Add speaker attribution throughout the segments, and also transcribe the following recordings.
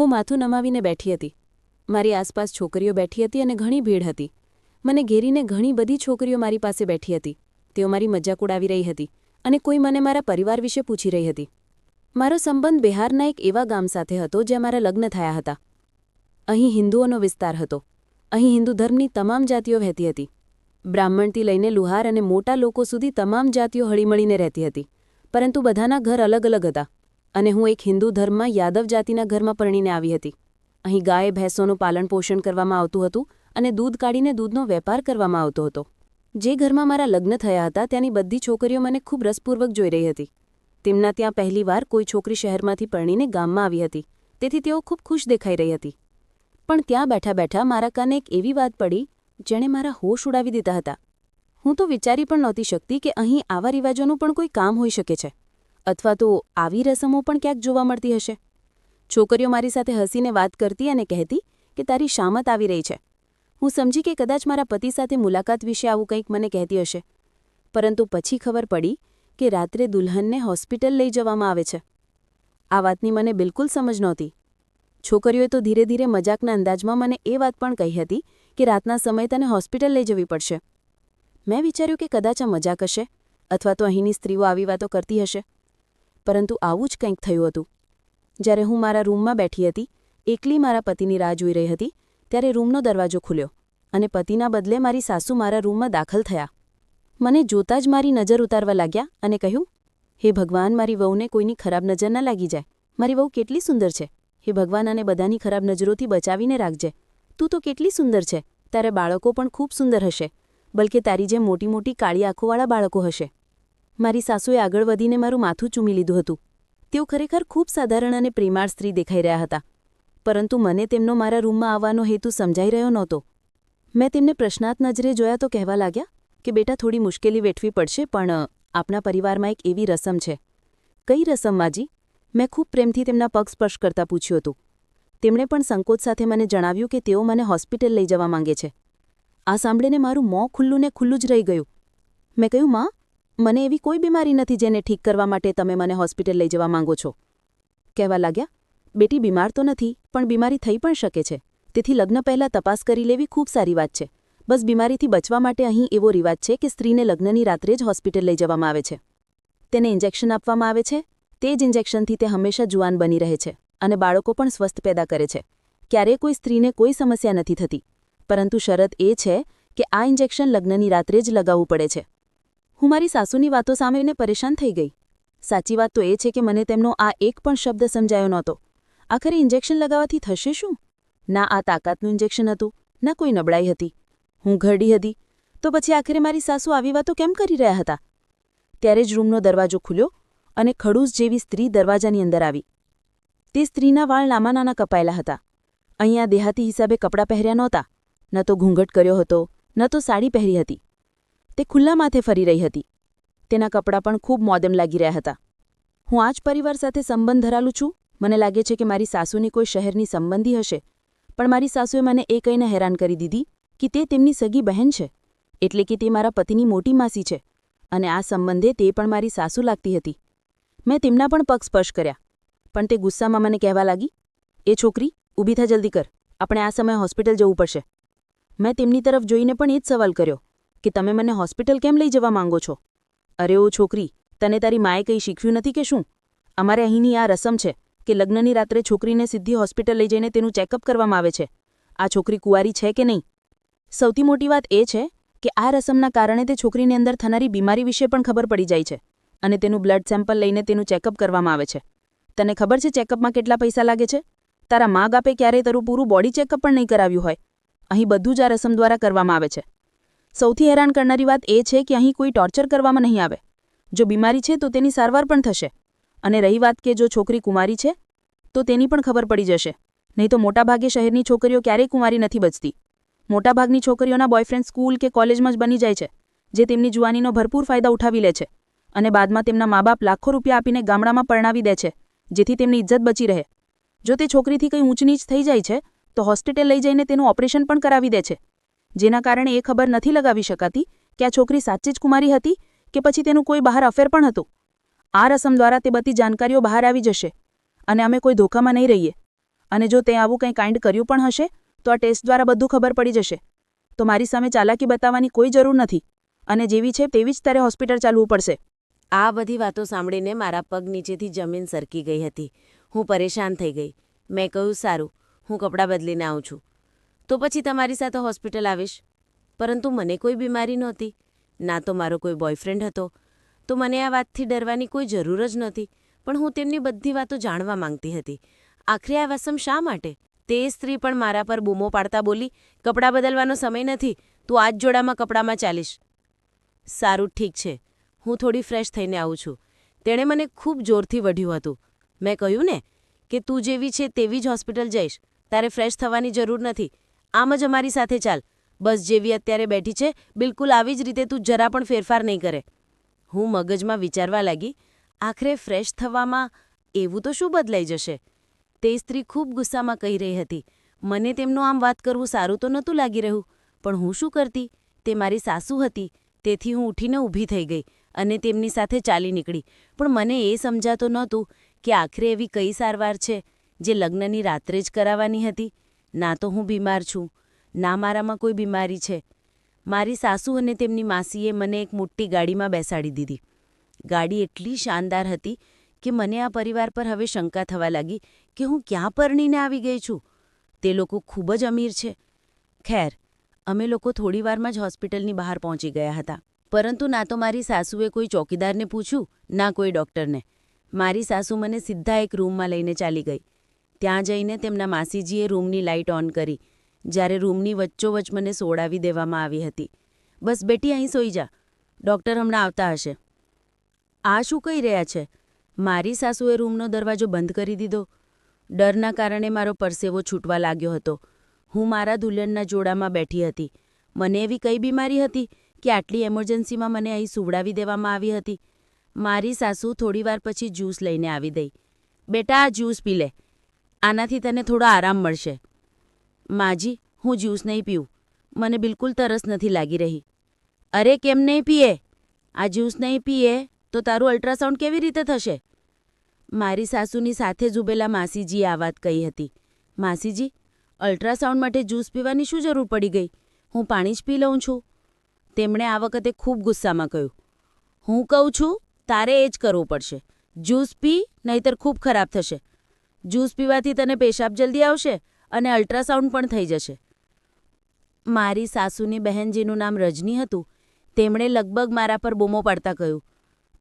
Speaker 1: હું માથું નમાવીને બેઠી હતી. મારી આસપાસ છોકરીઓ બેઠી હતી અને ઘણી ભીડ હતી. મને ઘેરીને ઘણી બધી છોકરીઓ મારી પાસે બેઠી હતી. તેઓ મારી મજાક ઉડાવી રહી હતી અને કોઈ મને મારા પરિવાર વિશે પૂછી રહી હતી. મારો સંબંધ બિહારના એક એવા ગામ સાથે હતો જ્યાં મારા લગ્ન થયા હતા. અહીં હિન્દુઓનો વિસ્તાર હતો. અહીં હિન્દુ ધર્મની તમામ જાતિઓ વહેતી હતી. બ્રાહ્મણથી લઈને લુહાર અને મોટા લોકો સુધી તમામ જાતિઓ હળીમળીને રહેતી હતી. પરંતુ બધાના ઘર અલગ અલગ હતા. અને હું એક હિન્દુ ધર્મમાં યાદવ જાતિના ઘરમાં પરણીને આવી હતી. અહીં ગાય ભેંસોનું પાલનપોષણ કરવામાં આવતું હતું અને દૂધ કાઢીને દૂધનો વેપાર કરવામાં આવતો હતો. જે ઘરમાં મારા લગ્ન થયા હતા ત્યાંની બધી છોકરીઓ મને ખૂબ રસપૂર્વક જોઈ રહી હતી. તેમના ત્યાં પહેલીવાર કોઈ છોકરી શહેરમાંથી પરણીને ગામમાં આવી હતી. તેથી તેઓ ખૂબ ખુશ દેખાઈ રહી હતી. પણ ત્યાં બેઠા બેઠા મારા કાને એક એવી વાત પડી, જેણે મારા હોશ ઉડાવી દીધા હતા. હું તો વિચારી પણ નહોતી શકતી કે અહીં આવા રિવાજોનું પણ કોઈ કામ હોઈ શકે છે. અથવા તો આવી રસમો પણ ક્યાંક જોવા મળતી હશે. છોકરીઓ મારી સાથે હસીને વાત કરતી અને કહેતી કે તારી શામત આવી રહી છે. હું સમજી કે કદાચ મારા પતિ સાથે મુલાકાત વિશે આવું કંઈક મને કહેતી હશે. પરંતુ પછી ખબર પડી કે રાત્રે દુલ્હનને હોસ્પિટલ લઈ જવામાં આવે છે. આ વાતની મને બિલકુલ સમજ નહોતી. છોકરીઓએ તો ધીરે ધીરે મજાકના અંદાજમાં મને એ વાત પણ કહી હતી કે રાતના સમયે તને હોસ્પિટલ લઈ જવી પડશે. મેં વિચાર્યું કે કદાચ આ મજાક હશે અથવા તો અહીંની સ્ત્રીઓ આવી વાતો કરતી હશે. પરંતુ આવું જ કંઈક થયું હતું. જ્યારે હું મારા રૂમમાં બેઠી હતી, એકલી મારા પતિની રાહ જોઈ રહી હતી, ત્યારે રૂમનો દરવાજો ખુલ્યો અને પતિના બદલે મારી સાસુ મારા રૂમમાં દાખલ થયા. મને જોતાં જ મારી નજર ઉતારવા લાગ્યા અને કહ્યું, હે ભગવાન, મારી વહુને કોઈની ખરાબ નજર ન લાગી જાય. મારી વહુ કેટલી સુંદર છે. હે ભગવાન અને બધાની ખરાબ નજરોથી બચાવીને રાખજે. તું તો કેટલી સુંદર છે. તારા બાળકો પણ ખૂબ સુંદર હશે, બલકે તારી જેમ મોટી મોટી કાળી આંખોવાળા બાળકો હશે. મારી સાસુએ આગળ વધીને મારું માથું ચૂમી લીધું હતું. તેઓ ખરેખર ખૂબ સાધારણ અને પ્રેમાળ સ્ત્રી દેખાઈ રહ્યા હતા. પરંતુ મને તેમનો મારા રૂમમાં આવવાનો હેતુ સમજાઈ રહ્યો નહોતો. મેં તેમને પ્રશ્નાર્થ નજરે જોયા તો કહેવા લાગ્યા કે, બેટા, થોડી મુશ્કેલી વેઠવી પડશે, પણ આપણા પરિવારમાં એક એવી રસમ છે. કઈ રસમ, માજી? મેં ખૂબ પ્રેમથી તેમના પગ સ્પર્શ કરતા પૂછ્યું હતું. તેમણે પણ સંકોચ સાથે મને જણાવ્યું કે, તેઓ મને હોસ્પિટલ લઈ જવા માંગે છે. આ સાંભળીને મારું મોં ખુલ્લું ને ખુલ્લું જ રહી ગયું. મેં કહ્યું, માં મને એવી કોઈ બીમારી નથી જેને ઠીક કરવા માટે તમે મને હોસ્પિટલ લઈ જવા માંગો છો. કહેવા લાગ્યા, બેટી, બીમાર તો નથી, પણ બીમારી થઈ પણ શકે છે. તેથી લગ્ન પહેલાં તપાસ કરી લેવી ખૂબ સારી વાત છે. બસ બીમારીથી બચવા માટે અહીં એવો રિવાજ છે કે સ્ત્રીને લગ્નની રાત્રે જ હોસ્પિટલ લઈ જવામાં આવે છે. તેને ઇન્જેક્શન આપવામાં આવે છે. તે જ ઇન્જેક્શનથી તે હંમેશા જુવાન બની રહે છે અને બાળકો પણ સ્વસ્થ પેદા કરે છે. ક્યારેય કોઈ સ્ત્રીને કોઈ સમસ્યા નથી થતી. પરંતુ શરત એ છે કે આ ઇન્જેક્શન લગ્નની રાત્રે જ લગાવવું પડે છે. હું મારી સાસુની વાતો સાંભળીને પરેશાન થઈ ગઈ. સાચી વાત તો એ છે કે મને તેમનો આ એક પણ શબ્દ સમજાયો નહોતો. આખરે ઇન્જેક્શન લગાવવાથી થશે શું? ના, આ તાકાતનું ઇન્જેક્શન હતું. ના, કોઈ નબળાઈ હતી. હું ઘરડી હતી. તો પછી આખરે મારી સાસુ આવી વાતો કેમ કરી રહ્યા હતા? ત્યારે જ રૂમનો દરવાજો ખુલ્યો અને ખડૂસ જેવી સ્ત્રી દરવાજાની અંદર આવી. તે સ્ત્રીના વાળ લાંબા નાના કપાયેલા હતા. અહીંયા દેહાતી હિસાબે કપડાં પહેર્યા નહોતા. ન તો ઘૂંઘટ કર્યો હતો, ન તો સાડી પહેરી હતી. તે ખુલ્લા માથે ફરી રહી હતી. તેના કપડાં પણ ખૂબ મોદમ લાગી રહ્યા હતા. હું આ જ પરિવાર સાથે સંબંધ ધરાલું છું? મને લાગે છે કે મારી સાસુની કોઈ શહેરની સંબંધી હશે. પણ મારી સાસુએ મને એ કહીને હેરાન કરી દીધી કે તે તેમની સગી બહેન છે, એટલે કે તે મારા પતિની મોટી માસી છે, અને આ સંબંધે તે પણ મારી સાસુ લાગતી હતી. મેં તેમના પણ પગ સ્પર્શ કર્યા. પણ તે ગુસ્સામાં મને કહેવા લાગી, એ છોકરી, ઊભી થા જલ્દી કર. આપણે આ સમયે હોસ્પિટલ જવું પડશે. મેં તેમની તરફ જોઈને પણ એ જ સવાલ કર્યો. કે તમે મને હોસ્પિટલ કેમ લઈ જવા માંગો છો? અરે ઓ છોકરી, તને તારી માએ કંઈ શીખ્યું નથી કે શું? અમારે અહીંની આ રસમ છે કે લગ્નની રાત્રે છોકરીને સીધી હોસ્પિટલ લઈ જઈને તેનું ચેકઅપ કરવામાં આવે છે. આ છોકરી કુંવારી છે કે નહીં? સૌથી મોટી વાત એ છે કે આ રસમના કારણે તે છોકરીની અંદર થનારી બીમારી વિશે પણ ખબર પડી જાય છે અને તેનું બ્લડ સેમ્પલ લઈને તેનું ચેકઅપ કરવામાં આવે છે. તને ખબર છે ચેકઅપમાં કેટલા પૈસા લાગે છે? તારા માગ આપે ક્યારેય તારું પૂરું બોડી ચેકઅપ પણ નહીં કરાવ્યું હોય. અહીં બધું જ આ રસમ દ્વારા કરવામાં આવે છે. સૌથી હેરાન કરનારી વાત એ છે કે અહીં કોઈ ટોર્ચર કરવામાં નહીં આવે. જો બીમારી છે તો તેની સારવાર પણ થશે. અને રહી વાત કે જો છોકરી કુમારી છે, તો તેની પણ ખબર પડી જશે. નહીં તો મોટાભાગે શહેરની છોકરીઓ ક્યારેય કુમારી નથી બચતી. મોટાભાગની છોકરીઓના બોયફ્રેન્ડ સ્કૂલ કે કોલેજમાં જ બની જાય છે, જે તેમની જુવાનીનો ભરપૂર ફાયદા ઉઠાવી લે છે અને બાદમાં તેમના મા બાપ લાખો રૂપિયા આપીને ગામડામાં પરણાવી દે છે, જેથી તેમની ઇજ્જત બચી રહે. જો તે છોકરીથી કંઈ ઊંચ નીચ થઈ જાય છે, તો હોસ્પિટલ લઈ જઈને તેનું ઓપરેશન પણ કરાવી દે છે. જેના કારણે એ ખબર નથી લગાવી શકાતી કે આ છોકરી સાચી જ કુમારી હતી કે પછી તેનું કોઈ બહાર અફેર પણ હતું. આ રસમ દ્વારા તે બધી જાણકારીઓ બહાર આવી જશે અને અમે કોઈ ધોકામાં નહીં રહીએ.
Speaker 2: અને જો તે આવું કંઈ કાઇન્ડ કર્યું પણ હશે, તો આ ટેસ્ટ દ્વારા બધું ખબર પડી જશે. તો મારી સામે ચાલાકી બતાવવાની કોઈ જરૂર નથી અને જેવી છે તેવી જ તારે હોસ્પિટલ ચાલવું પડશે.
Speaker 3: આ બધી વાતો સાંભળીને મારા પગ નીચેથી જમીન સરકી ગઈ હતી. હું પરેશાન થઈ ગઈ. મેં કહ્યું, સારું, હું કપડાં બદલીને આવું છું. તો પછી તમારી સાથે હોસ્પિટલ આવીશ. પરંતુ મને કોઈ બીમારી નહોતી, ના તો મારો કોઈ બોયફ્રેન્ડ હતો. તો મને આ વાતથી ડરવાની કોઈ જરૂર જ નહોતી, પણ હું તેમની બધી વાતો જાણવા માંગતી હતી. આખરે આ વસમ શા માટે? તે સ્ત્રી પણ મારા પર બૂમો પાડતા બોલી, કપડાં બદલવાનો સમય નથી, તું આજ જોડામાં કપડામાં ચાલીશ. સારું, ઠીક છે. હું થોડી ફ્રેશ થઈને આવું છું. તેણે મને ખૂબ જોરથી વઢ્યું હતું. મેં કહ્યું ને, કે તું જેવી છે તેવી જ હોસ્પિટલ જઈશ. તારે ફ્રેશ થવાની જરૂર નથી. આમ જ અમારી સાથે ચાલ. બસ જેવી અત્યારે બેઠી છે. બિલકુલ આવી જ રીતે તું જરા પણ ફેરફાર નહીં કરે. હું મગજમાં વિચારવા લાગી, આખરે ફ્રેશ થવામાં એવું તો શું બદલાઈ જશે? તે સ્ત્રી ખૂબ ગુસ્સામાં કહી રહી હતી. મને તેમનું આમ વાત કરવું સારું તો નહોતું લાગી રહ્યું, પણ હું શું કરતી? તે મારી સાસુ હતી, તેથી હું ઉઠીને ઊભી થઈ ગઈ અને તેમની સાથે ચાલી નીકળી. પણ મને એ સમજાતો નહોતું કે આખરે એવી કઈ સારવાર છે, જે લગ્નની રાત્રે જ કરાવવાની હતી? ના તો હું બીમાર છું. ના મારામાં કોઈ બીમારી છે. મારી સાસુ અને તેમની માસીએ મને એક મોટી ગાડીમાં બેસાડી દીધી. ગાડી એટલી શાનદાર હતી કે મને આ પરિવાર પર હવે શંકા થવા લાગી કે હું ક્યાં પરણીને આવી ગઈ છું. તે લોકો ખૂબ જ અમીર છે. ખેર, અમે લોકો થોડીવારમાં જ હોસ્પિટલની બહાર પહોંચી ગયા હતા. પરંતુ ના તો મારી સાસુએ કોઈ ચોકીદારને પૂછ્યું, ના કોઈ ડૉક્ટરને. મારી સાસુ મને સીધા એક રૂમમાં લઈને ચાલી ગઈ. ત્યાં જઈને તેમના માસીજીએ રૂમની લાઇટ ઓન કરી. જ્યારે રૂમની વચ્ચોવચ્ચ મને સોડાવી દેવામાં આવી હતી. બસ બેટી, અહીં સોઈ જા. ડૉક્ટર હમણાં આવતા હશે. આ શું કહી રહ્યા છે? મારી સાસુએ રૂમનો દરવાજો બંધ કરી દીધો. ડરના કારણે મારો પરસેવો છૂટવા લાગ્યો હતો. હું મારા દુલ્હનના જોડામાં બેઠી હતી. મને એવી કઈ બીમારી હતી કે આટલી એમરજન્સીમાં મને અહીં સુવડાવી દેવામાં આવી હતી? મારી સાસુ થોડીવાર પછી જ્યુસ લઈને આવી દઈ બેટા, આ જ્યુસ પી લે. આનાથી તને થોડો આરામ મળશે. માજી, હું જ્યુસ નહીં પીઉં મને બિલકુલ તરસ નથી લાગી રહી. અરે, કેમ નહીં પીએ? આ જ્યુસ નહીં પીએ તો તારું અલ્ટ્રાસાઉન્ડ કેવી રીતે થશે? મારી સાસુની સાથે જ ઉભેલા માસીજીએ આ વાત કહી હતી. માસીજી, અલ્ટ્રાસાઉન્ડ માટે જ્યુસ પીવાની શું જરૂર પડી ગઈ? હું પાણી જ પી લઉં છું. તેમણે આ વખતે ખૂબ ગુસ્સામાં કહ્યું. હું કહું છું, તારે એ જ કરવું પડશે. જ્યુસ પી, નહીતર ખૂબ ખરાબ થશે. જ્યુસ પીવાથી તને પેશાબ જલ્દી આવશે અને અલ્ટ્રાસાઉન્ડ પણ થઈ જશે. મારી સાસુની બહેનજીનું નામ રજની હતું, તેમણે લગભગ મારા પર બૂમો પાડતા કહ્યું,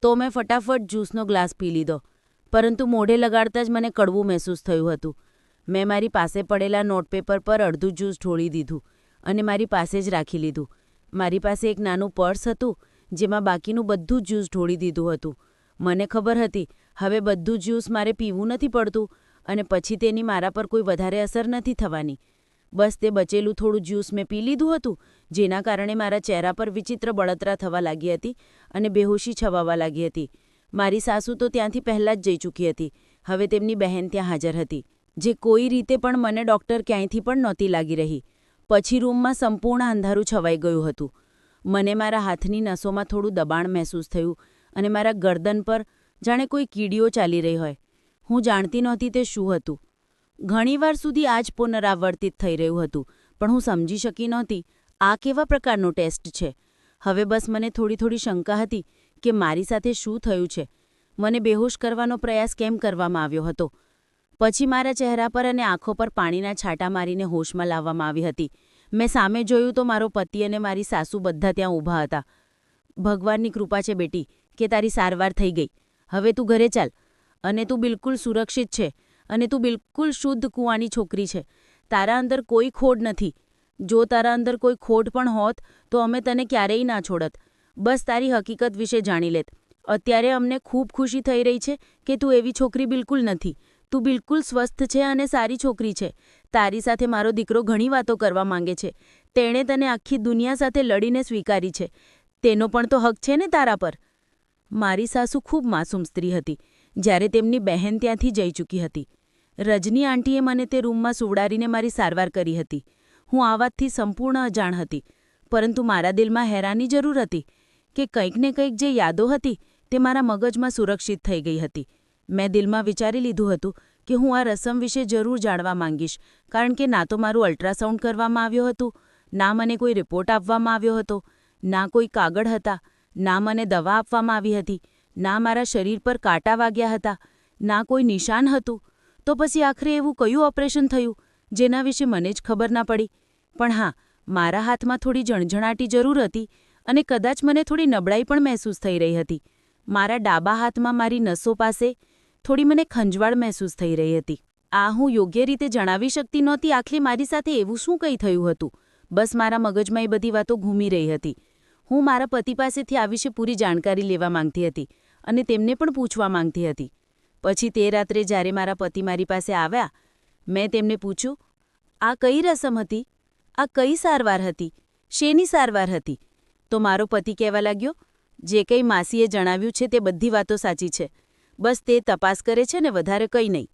Speaker 3: તો મેં ફટાફટ જ્યુસનો ગ્લાસ પી લીધો, પરંતુ મોઢે લગાડતા જ મને કડવું મહેસૂસ થયું હતું. મેં મારી પાસે પડેલા નોટપેપર પર અડધું જ્યુસ ઢોળી દીધું અને મારી પાસે જ રાખી લીધું. મારી પાસે એક નાનું પર્સ હતું, જેમાં બાકીનું બધું જ્યુસ ઢોળી દીધું હતું. મને ખબર હતી, હવે બધું જ્યુસ મારે પીવું નથી પડતું અને પછી તેની મારા પર કોઈ વધારે અસર નથી થવાની. બસ તે બચેલું થોડું જ્યુસ મેં પી લીધું હતું, જેના કારણે મારા ચહેરા પર વિચિત્ર બળતરા થવા લાગી હતી અને બેહોશી છવાવા લાગી હતી. મારી સાસુ તો ત્યાંથી પહેલાં જ જઈ ચૂકી હતી. હવે તેમની બહેન ત્યાં હાજર હતી, જે કોઈ રીતે પણ મને ડૉક્ટર ક્યાંયથી પણ નહોતી લાગી રહી. પછી રૂમમાં સંપૂર્ણ અંધારું છવાઈ ગયું હતું. મને મારા હાથની નસોમાં થોડું દબાણ મહેસૂસ થયું અને મારા ગરદન પર જાણે કોઈ કીડીઓ ચાલી રહી હોય. હું જાણતી નહોતી તે શું હતું. ઘણીવાર સુધી આ જ પુનરાવર્તિત થઈ રહ્યું હતું, પણ હું સમજી શકી નહોતી આ કેવા પ્રકારનો ટેસ્ટ છે. હવે બસ મને થોડી થોડી શંકા હતી કે મારી સાથે શું થયું છે. મને બેહોશ કરવાનો પ્રયાસ કેમ કરવામાં આવ્યો હતો? પછી મારા ચહેરા પર અને આંખો પર પાણીના છાંટા મારીને હોશમાં લાવવામાં આવી હતી. મેં સામે જોયું તો મારો પતિ અને મારી સાસુ બધા ત્યાં ઊભા હતા. ભગવાનની કૃપા છે બેટી, કે તારી સારવાર થઈ ગઈ. હવે તું ઘરે ચાલ. અને તું બિલકુલ સુરક્ષિત છે અને તું બિલકુલ શુદ્ધ કૂવાની છોકરી છે. તારા અંદર કોઈ ખોડ નથી. જો તારા અંદર કોઈ ખોટ પણ હોત, તો અમે તને ક્યારેય ના છોડત. બસ તારી હકીકત વિશે જાણી લેત. અત્યારે અમને ખૂબ ખુશી થઈ રહી છે કે તું એવી છોકરી બિલકુલ નથી. તું બિલકુલ સ્વસ્થ છે અને સારી છોકરી છે. તારી સાથે મારો દીકરો ઘણી વાતો કરવા માંગે છે. તેણે તને આખી દુનિયા સાથે લડીને સ્વીકારી છે. તેનો પણ તો હક છે ને તારા પર. મારી સાસુ ખૂબ માસૂમ સ્ત્રી હતી. જ્યારે તેમની બહેન ત્યાંથી જઈ ચૂકી હતી. રજની આંટીએ મને તે રૂમમાં સુવડાવીને મારી સારવાર કરી હતી. હું આ વાતથી સંપૂર્ણ અજાણ હતી. પરંતુ મારા દિલમાં હેરાની જરૂર હતી કે કંઈક ને કંઈક જે યાદો હતી તે મારા મગજમાં સુરક્ષિત થઈ ગઈ હતી. મેં દિલમાં વિચારી લીધું હતું કે હું આ રસમ વિશે જરૂર જાણવા માંગીશ, કારણ કે ના તો મારું અલ્ટ્રાસાઉન્ડ કરવામાં આવ્યું હતું, ના મને કોઈ રિપોર્ટ આપવામાં આવ્યો હતો, ના કોઈ કાગળ હતા, ના મને દવા આપવામાં આવી હતી ના મારા શરીર પર કાંટા વાગ્યા હતા, ના કોઈ નિશાન હતું, તો પછી આખરે એવું કયું ઓપરેશન થયું, જેના વિશે મને જ ખબર ના પડી. પણ હા, મારા હાથમાં થોડી જણઝણાટી જરૂર હતી અને કદાચ મને થોડી નબળાઈ પણ મહેસૂસ થઈ રહી હતી. મારા ડાબા હાથમાં મારી નસો પાસે થોડી મને ખંજવાળ મહેસૂસ થઈ રહી હતી. આ હું યોગ્ય રીતે જણાવી શકતી નહોતી, આખરે મારી સાથે એવું શું કંઈ થયું હતું? બસ મારા મગજમાં એ બધી વાતો ઘૂમી રહી હતી. હું મારા પતિ પાસેથી આ વિશે પૂરી જાણકારી લેવા માંગતી હતી. અને તેમને પણ પૂછવા માંગતી હતી. પછી તે રાત્રે જ્યારે મારા પતિ મારી પાસે આવ્યા, મેં તેમને પૂછ્યું, આ કઈ રસમ હતી? આ કઈ સારવાર હતી? શેની સારવાર હતી? તો મારો પતિ કહેવા લાગ્યો, જે કંઈ માસીએ જણાવ્યું છે તે બધી વાતો સાચી છે. બસ તે તપાસ કરે છે ને વધારે કંઈ નહીં.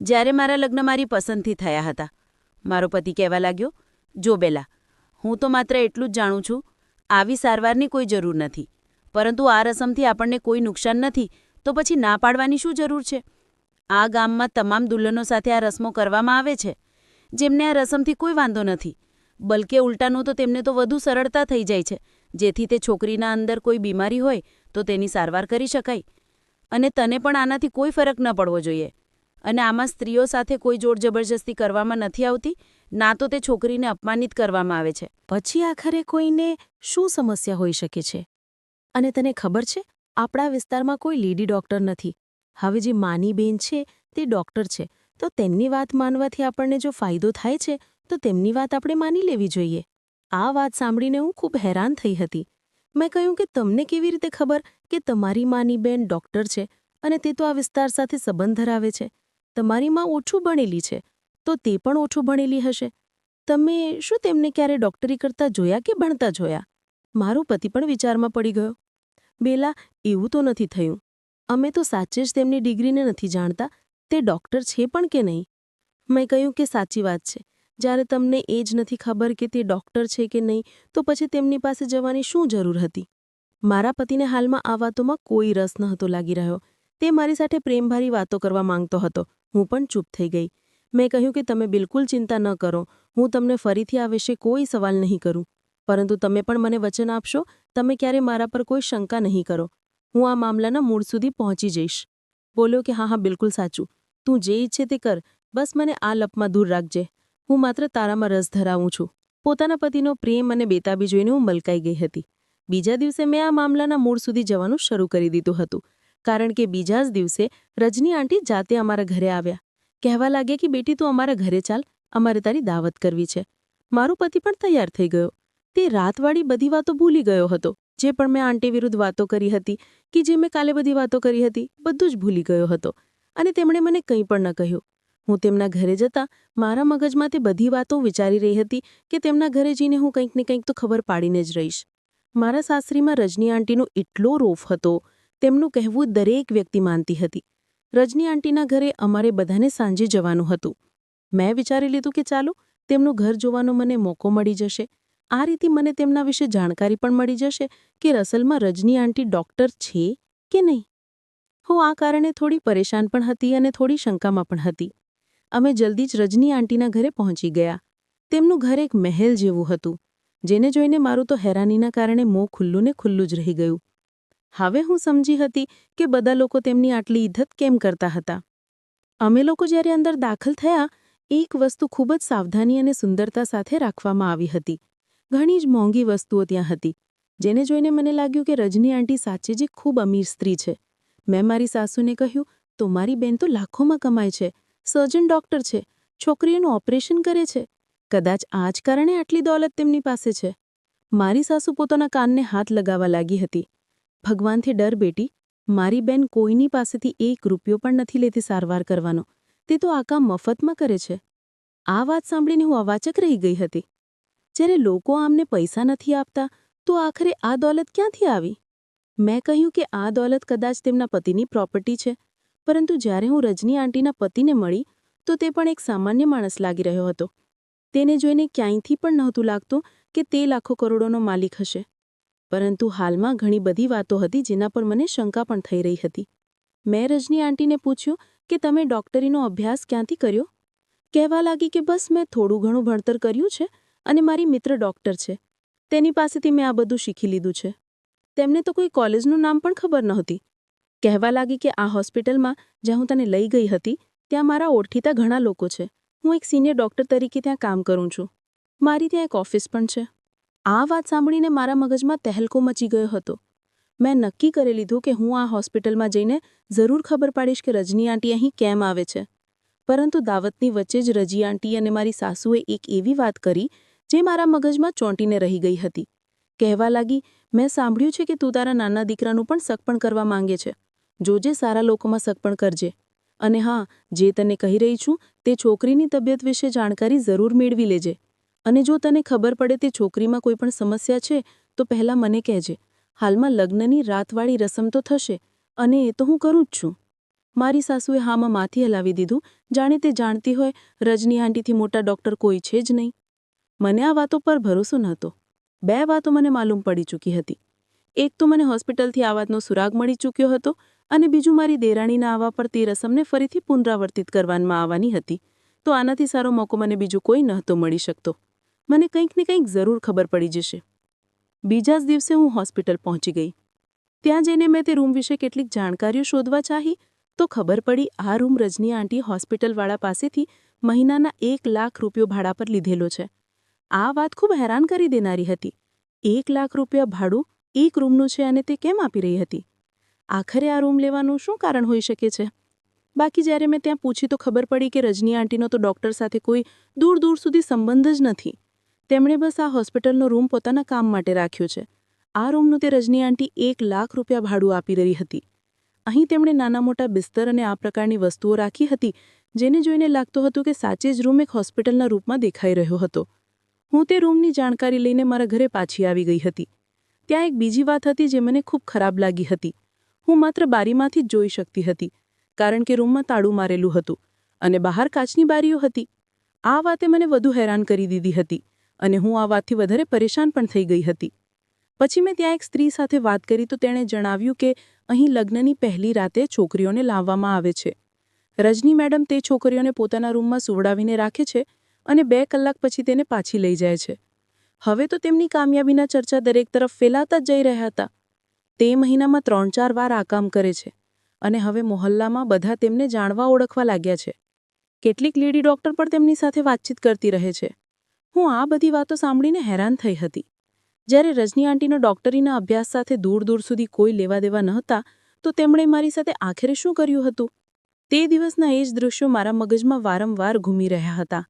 Speaker 3: જ્યારે મારા લગ્ન મારી પસંદથી થયા હતા. મારો પતિ કહેવા લાગ્યો, જો બેલા, હું તો માત્ર એટલું જ જાણું છું, આવી સારવારની કોઈ જરૂર નથી. પરંતુ આ રસમથી આપણને કોઈ નુકસાન નથી, તો પછી ના પાડવાની શું જરૂર છે? આ ગામમાં તમામ દુલ્હનો સાથે આ રસમો કરવામાં આવે છે, જેમને આ રસમથી કોઈ વાંધો નથી. બલકે ઉલટાનું તો તેમને તો વધુ સરળતા થઈ જાય છે, જેથી તે છોકરીના અંદર કોઈ બીમારી હોય, તો તેની સારવાર કરી શકાય. અને તને પણ આનાથી કોઈ ફરક ન પડવો જોઈએ. અને આમાં સ્ત્રીઓ સાથે કોઈ જોર જબરજસ્તી કરવામાં નથી આવતી, ના તો તે છોકરીને અપમાનિત કરવામાં આવે છે.
Speaker 4: પછી આખરે કોઈને શું સમસ્યા હોઈ શકે છે? અને તને ખબર છે, આપણા વિસ્તારમાં કોઈ લેડી ડોક્ટર નથી. હવે જે માની બેન છે, તે ડોક્ટર છે. તો તેમની વાત માનવાથી આપણને જો ફાયદો થાય છે, તો તેમની વાત આપણે માની લેવી જોઈએ. આ વાત સાંભળીને હું ખૂબ હેરાન થઈ હતી. મેં કહ્યું કે તમને કેવી રીતે ખબર કે તમારી માની બેન ડોક્ટર છે અને તે તો આ વિસ્તાર સાથે સંબંધ ધરાવે છે. તમારી માં ઓછું ભણેલી છે, તો તે પણ ઓછું ભણેલી હશે. તમે શું તેમને ક્યારે ડોક્ટરી કરતા જોયા કે ભણતા જોયા? મારો પતિ પણ વિચારમાં પડી ગયો. બેલા, એવું તો નથી થયું. અમે તો સાચે જ તેમની ડિગ્રીને નથી જાણતા, તે ડૉક્ટર છે પણ કે નહીં? મેં કહ્યું કે સાચી વાત છે. જ્યારે તમને એ જ નથી ખબર કે તે ડૉક્ટર છે કે નહીં, તો પછી તેમની પાસે જવાની શું જરૂર હતી? મારા પતિને હાલમાં આ વાતોમાં કોઈ રસ નહોતો લાગી રહ્યો. તે મારી સાથે પ્રેમભરી વાતો કરવા માંગતો હતો. હું પણ ચૂપ થઈ ગઈ. મેં કહ્યું કે તમે બિલકુલ ચિંતા ન કરો. હું તમને ફરીથી આ વિશે કોઈ સવાલ નહીં કરું. પરંતુ તમે પણ મને વચન આપશો, તમે ક્યારે મારા પર કોઈ શંકા નહીં કરો. હું આ મામલાના મૂળ સુધી પહોંચી જઈશ. બોલ્યો કે હા હા, બિલકુલ સાચું. તું જે ઈચ્છે તે કર. બસ મને આ લપમાં દૂર રાખજે. હું માત્ર તારામાં રસ ધરાવું છું. પોતાના પતિનો પ્રેમ અને બેતાબી જોઈને હું મલકાઈ ગઈ હતી. બીજા દિવસે મેં આ મામલાના મૂળ સુધી જવાનું શરૂ કરી દીધું હતું. કારણ કે બીજા જ દિવસે રજની આંટી જાતે અમારા ઘરે આવ્યા. કહેવા લાગ્યા કે, બેટી, તું અમારા ઘરે ચાલ. અમારે તારી દાવત કરવી છે. મારો પતિ પણ તૈયાર થઈ ગયો. તે રાતવાળી બધી વાતો ભૂલી ગયો હતો, જે પણ મેં આંટી વિરુદ્ધ વાતો કરી હતી કે જે મેં કાલે બધી વાતો કરી હતી, બધું જ ભૂલી ગયો હતો. અને તેમણે મને કંઈ પણ ન કહ્યું. હું તેમના ઘરે જતા મારા મગજમાં તે બધી વાતો વિચારી રહી હતી કે તેમના ઘરે જઈને હું કંઈક ને કંઈક તો ખબર પાડીને જ રહીશ. મારા સાસરીમાં રજની આંટીનો એટલો રોફ હતો, તેમનું કહેવું દરેક વ્યક્તિ માનતી હતી. રજની આંટીના ઘરે અમારે બધાને સાંજે જવાનું હતું. મેં વિચારી લીધું કે ચાલો, તેમનું ઘર જોવાનો મને મોકો મળી જશે આ રીતે મને તેમના વિશે જાણકારી પણ મળી જશે કે રસલમાં રજની આંટી ડૉક્ટર છે કે નહીં. હું આ કારણે થોડી પરેશાન પણ હતી અને થોડી શંકામાં પણ હતી. અમે જલ્દી જ રજની આંટીના ઘરે પહોંચી ગયા. તેમનું ઘર એક મહેલ જેવું હતું, જેને જોઈને મારું તો હેરાનીના કારણે મોં ખુલ્લું ને ખુલ્લું જ રહી ગયું. હવે હું સમજી હતી કે બધા લોકો તેમની આટલી ઇદ્ધત કેમ કરતા હતા. અમે લોકો જ્યારે અંદર દાખલ થયા, એક વસ્તુ ખૂબ જ સાવધાની અને સુંદરતા સાથે રાખવામાં આવી હતી. ઘણી જ મોંઘી વસ્તુઓ ત્યાં હતી. જેને જોઈને મને લાગ્યું કે રજની આંટી સાચે જ ખૂબ અમીર સ્ત્રી છે. મેં મારી સાસુને કહ્યું, તો મારી બેન તો લાખોમાં કમાય છે. સર્જન ડોક્ટર છે. છોકરીઓનું ઓપરેશન કરે છે. કદાચ આ જ કારણે આટલી દોલત તેમની પાસે છે. મારી સાસુ પોતાના કાનને હાથ લગાવવા લાગી હતી. ભગવાનથી ડર બેટી. મારી બેન કોઈની પાસેથી એક રૂપિયો પણ નથી લેતી સારવાર કરવાનો. તે તો આ કામ મફતમાં કરે છે. આ વાત સાંભળીને હું અવાચક રહી ગઈ હતી. જ્યારે લોકો આમને પૈસા નથી આપતા, તો આખરે આ દોલત ક્યાંથી આવી? મેં કહ્યું કે આ દોલત કદાચ તેમના પતિની પ્રોપર્ટી છે, પરંતુ જ્યારે હું રજની આંટીના પતિને મળી, તો તે પણ એક સામાન્ય માણસ લાગી રહ્યો હતો. તેને જોઈને ક્યાંયથી પણ નહોતું લાગતું કે તે લાખો કરોડોનો માલિક હશે. પરંતુ હાલમાં ઘણી બધી વાતો હતી જેના પર મને શંકા પણ થઈ રહી હતી. મેં રજની આંટીને પૂછ્યું કે તમે ડૉક્ટરીનો અભ્યાસ ક્યાંથી કર્યો? કહેવા લાગી કે બસ મેં થોડું ઘણું ભણતર કર્યું છે અને મારી મિત્ર ડૉક્ટર છે. તેની પાસેથી મેં આ બધું શીખી લીધું છે. તેમને તો કોઈ કોલેજનું નામ પણ ખબર નહોતી. કહેવા લાગી કે આ હોસ્પિટલમાં જ્યાં હું તને લઈ ગઈ હતી, ત્યાં મારા ઓળખીતા ઘણા લોકો છે. હું એક સિનિયર ડૉક્ટર તરીકે ત્યાં કામ કરું છું. મારી ત્યાં એક ઓફિસ પણ છે. આ વાત સાંભળીને મારા મગજમાં તહેલકો મચી ગયો હતો. મેં નક્કી કરી લીધું કે હું આ હોસ્પિટલમાં જઈને જરૂર ખબર પાડીશ કે રજની આંટી અહીં કેમ આવે છે. પરંતુ દાવતની વચ્ચે જ રજી આંટી અને મારી સાસુએ એક એવી વાત કરી જે મારા મગજમાં ચોંટીને રહી ગઈ હતી. કહેવા લાગી, મેં સાંભળ્યું છે કે તું તારા નાના દીકરાનું પણ સગપણ કરવા માંગે છે. જોજે સારા લોકોમાં સગપણ કરજે. અને હા, જે તને કહી રહી છું, તે છોકરીની તબિયત વિશે જાણકારી જરૂર મેળવી લેજે. અને જો તને ખબર પડે તે છોકરીમાં કોઈ પણ સમસ્યા છે, તો પહેલાં મને કહેજે. હાલમાં લગ્નની રાતવાળી રસમ તો થશે, અને એ તો હું કરું જ છું. મારી સાસુએ હામાં માથી હલાવી દીધું. જાણે તે જાણતી હોય, રજની આંટીથી મોટા ડૉક્ટર કોઈ છે જ નહીં. મને આ વાતો પર ભરોસો નહોતો. બે વાતો મને માલુમ પડી ચૂકી હતી. એક તો મને હોસ્પિટલથી આ વાતનો સુરાગ મળી ચૂક્યો હતો અને બીજું મારી દેરાણીના આવવા પર તે રસમને ફરીથી પુનરાવર્તિત કરવામાં આવવાની હતી. તો આનાથી સારો મોકો મને બીજું કોઈ નહોતો મળી શકતો. મને કંઈક ને કંઈક જરૂર ખબર પડી જશે. બીજા જ દિવસે હું હોસ્પિટલ પહોંચી ગઈ. ત્યાં જઈને મેં તે રૂમ વિશે કેટલીક જાણકારીઓ શોધવા ચાહી, તો ખબર પડી આ રૂમ રજની આંટી હોસ્પિટલવાળા પાસેથી મહિનાના એક લાખ રૂપિયો ભાડા પર લીધેલો છે. આ વાત ખૂબ હેરાન કરી દેનારી હતી. એક લાખ રૂપિયા ભાડું એક રૂમનું છે અને તે કેમ આપી રહી હતી? આખરે આ રૂમ લેવાનું શું કારણ હોઈ શકે છે? બાકી જ્યારે મેં ત્યાં પૂછી તો ખબર પડી કે રજની આંટીનો તો ડૉક્ટર સાથે કોઈ દૂર દૂર સુધી સંબંધ જ નથી. તેમણે બસ આ હોસ્પિટલનો રૂમ પોતાના કામ માટે રાખ્યો છે. આ રૂમનું તે રજની આંટી એક લાખ રૂપિયા ભાડું આપી રહી હતી. અહીં તેમણે નાના મોટા બિસ્તર અને આ પ્રકારની વસ્તુઓ રાખી હતી, જેને જોઈને લાગતું હતું કે સાચે જ રૂમ એક હોસ્પિટલના રૂપમાં દેખાઈ રહ્યો હતો. હું તે રૂમની જાણકારી લઈને મારા ઘરે પાછી આવી ગઈ હતી. ત્યાં એક બીજી વાત હતી જે મને ખૂબ ખરાબ લાગી હતી. હું માત્ર બારીમાંથી જ જોઈ શકતી હતી, કારણ કે રૂમમાં તાળું મારેલું હતું અને બહાર કાચની બારીઓ હતી. આ વાતે મને વધુ હેરાન કરી દીધી હતી અને હું આ વાતથી વધારે પરેશાન પણ થઈ ગઈ હતી. પછી મેં ત્યાં એક સ્ત્રી સાથે વાત કરી તો તેણે જણાવ્યું કે અહીં લગ્નની પહેલી રાતે છોકરીઓને લાવવામાં આવે છે. રજની મેડમ તે છોકરીઓને પોતાના રૂમમાં સુવડાવીને રાખે છે અને બે કલાક પછી તેને પાછી લઈ જાય છે. હવે તો તેમની કામયાબીના ચર્ચા દરેક તરફ ફેલાતા જ જઈ રહ્યા હતા. તે મહિનામાં ત્રણ ચાર વાર આ કામ કરે છે અને હવે મોહલ્લામાં બધા તેમને જાણવા ઓળખવા લાગ્યા છે. કેટલીક લેડી ડૉક્ટર પણ તેમની સાથે વાતચીત કરતી રહે છે. હું આ બધી વાતો સાંભળીને હેરાન થઈ હતી. જ્યારે રજની આંટીનો ડૉક્ટરીના અભ્યાસ સાથે દૂર દૂર સુધી કોઈ લેવા દેવા નહોતા, તો તેમણે મારી સાથે આખરે શું કર્યું હતું? તે દિવસના એ જ દૃશ્યો મારા મગજમાં વારંવાર ઘૂમી રહ્યા હતા.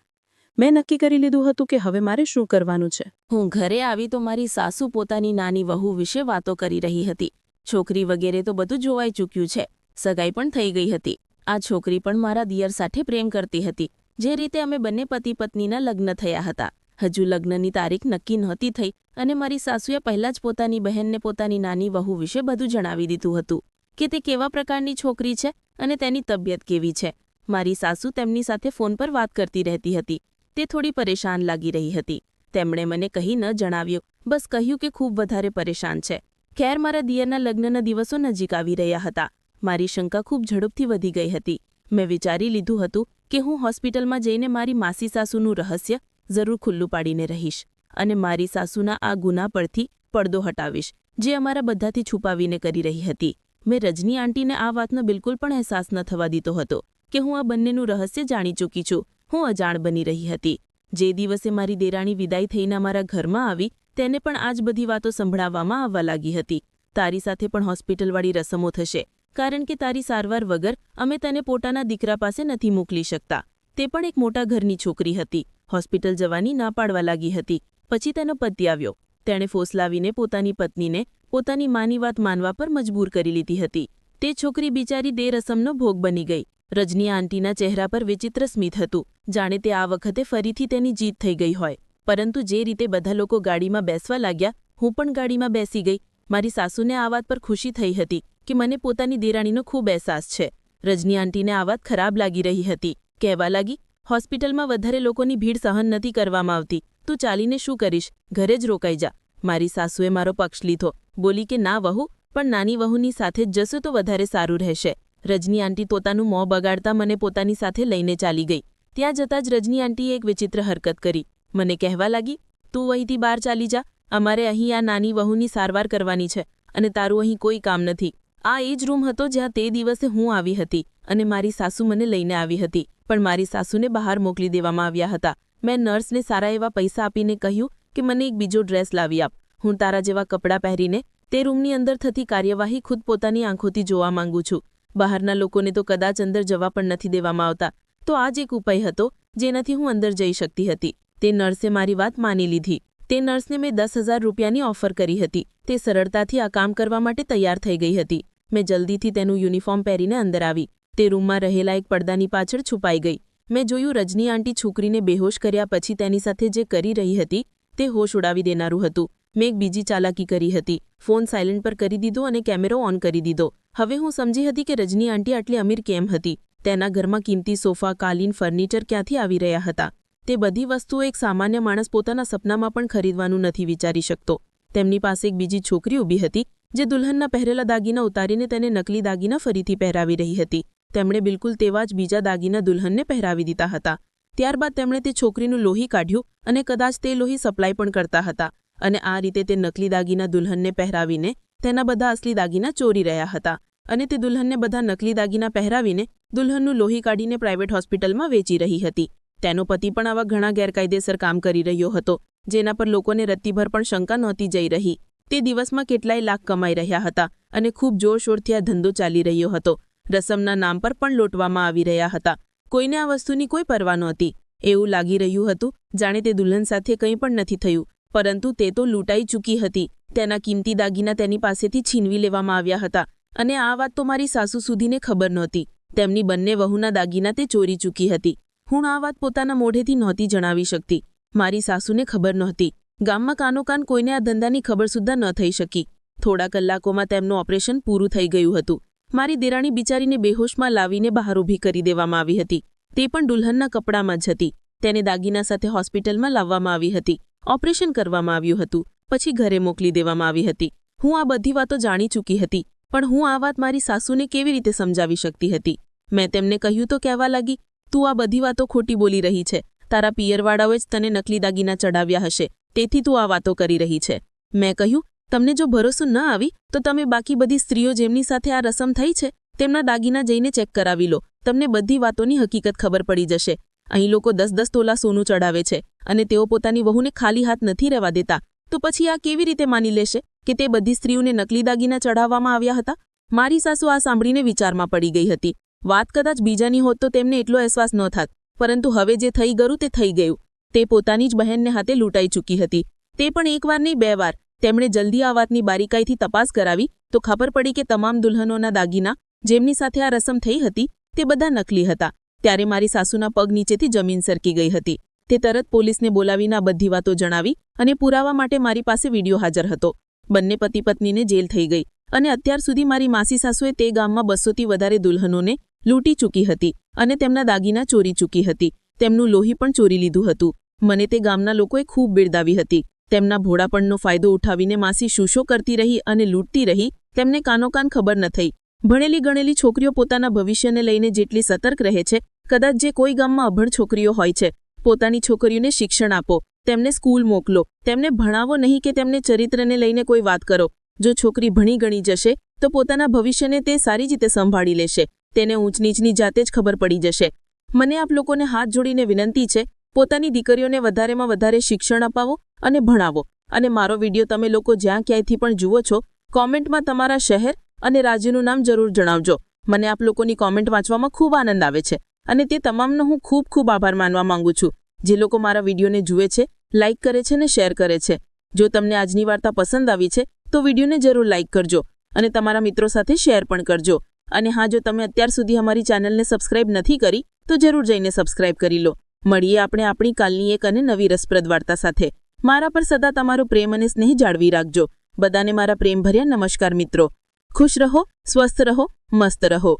Speaker 4: મેં નક્કી કરી લીધું હતું કે હવે મારે શું કરવાનું છે.
Speaker 2: હું ઘરે આવી તો મારી સાસુ પોતાની નાની વહુ વિશે વાતો કરી રહી હતી. છોકરી વગેરે તો બધું જોવાઈ ચૂક્યું છે. સગાઈ પણ થઈ ગઈ હતી. આ છોકરી પણ મારા દિયર સાથે પ્રેમ કરતી હતી. જે રીતે અમે બંને પતિ પત્નીના લગ્ન થયા હતા. હજુ લગ્નની તારીખ નક્કી નહોતી થઈ અને મારી સાસુએ પહેલાં જ પોતાની બહેનને પોતાની નાની વહુ વિશે બધું જણાવી દીધું હતું કે તે કેવા પ્રકારની છોકરી છે અને તેની તબિયત કેવી છે. મારી સાસુ તેમની સાથે ફોન પર વાત કરતી રહેતી હતી. તે થોડી પરેશાન લાગી રહી હતી. તેમણે મને કહી ન જણાવ્યું. બસ કહ્યું કે ખૂબ વધારે પરેશાન છે. ખેર મારા દિયરના લગ્નના દિવસો નજીક આવી રહ્યા હતા. મારી શંકા ખૂબ ઝડપથી વધી ગઈ હતી. મેં વિચારી લીધું હતું કે હું હોસ્પિટલમાં જઈને મારી માસી સાસુનું રહસ્ય જરૂર ખુલ્લું પાડીને રહીશ અને મારી સાસુના આ ગુના પરથી પડદો હટાવીશ, જે અમારા બધાથી છુપાવીને કરી રહી હતી. મેં રજની આંટીને આ વાતનો બિલકુલ પણ અહેસાસ ન થવા દીધો હતો કે હું આ બંનેનું રહસ્ય જાણી ચૂકી છું. હું અજાણ બની રહી હતી. જે દિવસે મારી દેરાણી વિદાય થઈને અમારા ઘરમાં આવી, તેને પણ આ જ બધી વાતો સંભળાવવામાં આવવા લાગી હતી. તારી સાથે પણ હોસ્પિટલવાળી રસમો થશે, કારણ કે તારી સારવાર વગર અમે તને પોતાના દીકરા પાસે નથી મોકલી શકતા. તે પણ એક મોટા ઘરની છોકરી હતી. હોસ્પિટલ જવાની ના પાડવા લાગી હતી. પછી તેનો પતિ આવ્યો. તેણે ફોસલાવીને પોતાની પત્નીને પોતાની માની વાત માનવા પર મજબૂર કરી લીધી હતી. તે છોકરી બિચારી દે રસમનો ભોગ બની ગઈ. રજની આંટીના ચહેરા પર વિચિત્ર સ્મિત હતું. જાણે તે આ વખતે ફરીથી તેની જીત થઈ ગઈ હોય. પરંતુ જે રીતે બધા લોકો ગાડીમાં બેસવા લાગ્યા, હું પણ ગાડીમાં બેસી ગઈ. મારી સાસુને આ વાત પર ખુશી થઈ હતી કે મને પોતાની દેરાણીનો ખૂબ અહેસાસ છે. રજની આંટીને આ વાત ખરાબ લાગી રહી હતી. કહેવા લાગી, હોસ્પિટલમાં વધારે લોકોની ભીડ સહન નથી કરવામાં આવતી. તું ચાલીને શું કરીશ? ઘરે જ રોકાઈ જા. મારી સાસુએ મારો પક્ષ લીધો. બોલી કે, ના વહુ, પણ નાની વહુની સાથે જ જશો તો વધારે સારું રહેશે. રજની આંટી પોતાનું મોં બગાડતા મને પોતાની સાથે લઈને ચાલી ગઈ. ત્યાં જતાં જ રજની આંટીએ એક વિચિત્ર હરકત કરી. મને કહેવા લાગી, તું અહીંથી બહાર ચાલી જા. અમારે અહીં આ નાની વહુની સારવાર કરવાની છે અને તારું અહીં કોઈ કામ નથી. આ એ જ રૂમ હતો જ્યાં તે દિવસે હું આવી હતી અને મારી સાસુ મને લઈને આવી હતી. પણ મારી સાસુને બહાર મોકલી દેવામાં આવ્યા હતા. મેં નર્સને સારા એવા પૈસા આપીને કહ્યું કે મને એક બીજો ડ્રેસ લાવી આપ. હું તારા જેવા કપડાં પહેરીને તે રૂમની અંદર થતી કાર્યવાહી ખુદ પોતાની આંખોથી જોવા માંગુ છું. બહારના લોકોને તો કદાચ અંદર જવા પણ નથી દેવામાં આવતા. તો આ જ એક ઉપાય હતો, જેનાથી હું અંદર જઈ શકતી હતી. તે નર્સે મારી વાત માની લીધી. તે નર્સને મેં દસ હજાર રૂપિયાની ઓફર કરી હતી. તે સરળતાથી આ કામ કરવા માટે તૈયાર થઈ ગઈ હતી. મેં જલ્દીથી તેનું યુનિફોર્મ પહેરીને અંદર આવી. તે રૂમમાં રહેલા એક પડદાની પાછળ છુપાઈ ગઈ. મેં જોયું રજની આંટી છોકરીને બેહોશ કર્યા પછી તેની સાથે જે કરી રહી હતી, તે હોશ ઉડાવી દેનારું હતું. મેં એક બીજી ચાલાકી કરી હતી. ફોન સાયલેન્ટ પર કરી દીધો અને કેમેરો ઓન કરી દીધો. હવે હું સમજી હતી કે રજની આંટી આટલી અમીર કેમ હતી. તેના ઘરમાં કિંમતી સોફા, કાલીન ફર્નિચર ક્યાંથી આવી રહ્યા હતા? તે બધી વસ્તુઓ એક સામાન્ય માણસ પોતાના સપનામાં પણ ખરીદવાનું નથી વિચારી શકતો. તેમની પાસે એક બીજી છોકરી ઊભી હતી, જે દુલ્હનના પહેરેલા દાગીના ઉતારીને તેને નકલી દાગીના ફરીથી પહેરાવી રહી હતી. તેમણે બિલકુલ તેવા જ બીજા દાગીના દુલ્હનને પહેરાવી દીધા હતા. ત્યારબાદ તેમણે તે છોકરીનું લોહી કાઢ્યું અને કદાચ તે લોહી સપ્લાય પણ કરતા હતા. અને આ રીતે તે નકલી દાગીના દુલ્હનને પહેરાવીને તેના બધા અસલી દાગીના ચોરી રહ્યા હતા. અને તે દુલ્હનને બધા નકલી દાગીના પહેરાવીને દુલ્હનનું લોહી કાઢીને પ્રાઇવેટ હોસ્પિટલમાં વેચી રહી હતી. તેનો પતિ પણ આવા ઘણા ગેરકાયદેસર કામ કરી રહ્યો હતો, જેના પર લોકોને રત્તીભર પણ શંકા નહોતી જઈ રહી. તે દિવસમાં કેટલાય લાખ કમાઈ રહ્યા હતા અને ખૂબ જોરશોરથી આ ધંધો ચાલી રહ્યો હતો. રસમના નામ પર પણ લોટવામાં આવી રહ્યા હતા. કોઈને આ વસ્તુની કોઈ પરવા નહોતી. એવું લાગી રહ્યું હતું, જાણે તે દુલ્હન સાથે કંઈ પણ નથી થયું. પરંતુ તે તો લૂંટાઈ ચૂકી હતી. તેના કિંમતી દાગીના તેની પાસેથી છીનવી લેવામાં આવ્યા હતા. અને આ વાત તો મારી સાસુ સુધીને ખબર નહોતી. તેમની બંને વહુના દાગીના તે ચોરી ચૂકી હતી. હું આ વાત પોતાના મોઢેથી નહોતી જણાવી શકતી. મારી સાસુને ખબર નહોતી. ગામમાં કાનોકાન કોઈને આ ધંધાની ખબર સુદ્ધા ન થઈ શકી. થોડા કલાકોમાં તેમનું ઓપરેશન પૂરું થઈ ગયું હતું. મારી દેરાણી બિચારીને બેહોશમાં લાવીને બહાર ઊભી કરી દેવામાં આવી હતી. તે પણ દુલ્હનના કપડામાં જ હતી. તેને દાગીના સાથે હોસ્પિટલમાં લાવવામાં આવી હતી. ઓપરેશન કરવામાં આવ્યું હતું. પછી ઘરે મોકલી દેવામાં આવી હતી. હું આ બધી વાતો જાણી ચૂકી હતી, પણ હું આ વાત મારી સાસુને કેવી રીતે સમજાવી શકતી હતી? મેં તેમને કહ્યું તો કહેવા લાગી, તું આ બધી વાતો ખોટી બોલી રહી છે. તારા પિયરવાળાઓએ જ તને નકલી દાગીના ચડાવ્યા હશે. તેથી તું આ વાતો કરી રહી છે. મેં કહ્યું, તમને જો ભરોસો ન આવી, તો તમે બાકી બધી સ્ત્રીઓ જેમની સાથે આ રસમ થઈ છે, તેમના દાગીના જઈને ચેક કરાવી લો. તમને બધી વાતોની હકીકત ખબર પડી જશે. અહીં લોકો દસ દસ તોલા સોનું ચડાવે છે અને તેઓ પોતાની વહુને ખાલી હાથ નથી રહેવા દેતા. તો પછી આ કેવી રીતે માની લેશે કે તે બધી સ્ત્રીઓને નકલી દાગીના ચઢાવવામાં આવ્યા હતા? મારી સાસુ આ સાંભળીને વિચારમાં પડી ગઈ હતી. વાત કદાચ બીજાની હોત તો તેમને એટલો અહેસાસ ન થાત. પરંતુ હવે જે થઈ ગયું તે થઈ ગયું. તે પોતાની જ બહેનને હાથે લૂંટાઈ ચૂકી હતી. તે પણ એકવાર નહીં, બે વાર. તેમણે જલ્દી આ વાતની બારીકાઈથી તપાસ કરાવી તો ખબર પડી કે તમામ દુલ્હનોના દાગીના જેમની સાથે આ રસમ થઈ હતી તે બધા નકલી હતા. ત્યારે મારી સાસુના પગ નીચેથી જમીન સરકી ગઈ હતી. તે તરત પોલીસને બોલાવીને બધી વાતો જણાવી અને પુરાવા માટે મારી પાસે વીડિયો હાજર હતો. બંને પતિ પત્નીને જેલ થઈ ગઈ અને અત્યાર સુધી મારી માસી સાસુએ તે ગામમાં બસોથી વધારે દુલ્હનોને લૂંટી ચૂકી હતી અને તેમના દાગીના ચોરી ચૂકી હતી. તેમનું લોહી પણ ચોરી લીધું હતું. મને તે ગામના લોકોએ ખૂબ બિરદાવી હતી. તેમના ભોળાપણનો ફાયદો ઉઠાવીને માસી શૂશો કરતી રહી અને લૂંટતી રહી. તેમને કાનોકાન ખબર ન થઈ. ભણેલી ગણેલી છોકરીઓ પોતાના ભવિષ્યને લઈને જેટલી સતર્ક રહે છે, કદાચ જે કોઈ ગામમાં અભણ છોકરીઓ હોય છે, પોતાની છોકરીઓને શિક્ષણ આપો, તેમને સ્કૂલ મોકલો, તેમને ભણાવો નહીં કે તેમને ચરિત્રને લઈને કોઈ વાત કરો. જો છોકરી ભણી ગણી જશે, તો પોતાના ભવિષ્યને તે સારી રીતે સંભાળી લેશે, તેને ઊંચ નીચની જાતે જ ખબર પડી જશે. મને આપ લોકોને હાથ જોડીને વિનંતી છે, પોતાની દીકરીઓને વધારેમાં વધારે શિક્ષણ અપાવો અને ભણાવો. અને મારો વીડિયો તમે લોકો જ્યાં ક્યાંયથી પણ જુઓ છો, કોમેન્ટમાં તમારા શહેર અને રાજ્યનું નામ જરૂર જણાવજો. મને આપ લોકોની કોમેન્ટ વાંચવામાં ખૂબ આનંદ આવે છે અને તે તમામનો હું ખૂબ ખૂબ આભાર માનવા માંગુ છું. જે લોકો મારા વિડીયોને જુએ છે લાઇક કરે છે અને શેર કરે છે. જો તમને આજની વાર્તા પસંદ આવી છે, તો વિડીયોને જરૂર લાઇક કરજો અને તમારા મિત્રો સાથે શેર પણ કરજો. અને હા, જો તમે અત્યાર સુધી અમારી ચેનલને સબસ્ક્રાઇબ નથી કરી, તો જરૂર જઈને સબસ્ક્રાઇબ કરી લો. મળીએ આપણે આપણી કાલની એક અને નવી રસપ્રદ વાર્તા સાથે. મારા પર સદા તમારો પ્રેમ અને સ્નેહ જાળવી રાખજો. બધાને મારા પ્રેમભર્યા નમસ્કાર મિત્રો. ખુશ રહો સ્વસ્થ રહો મસ્ત રહો.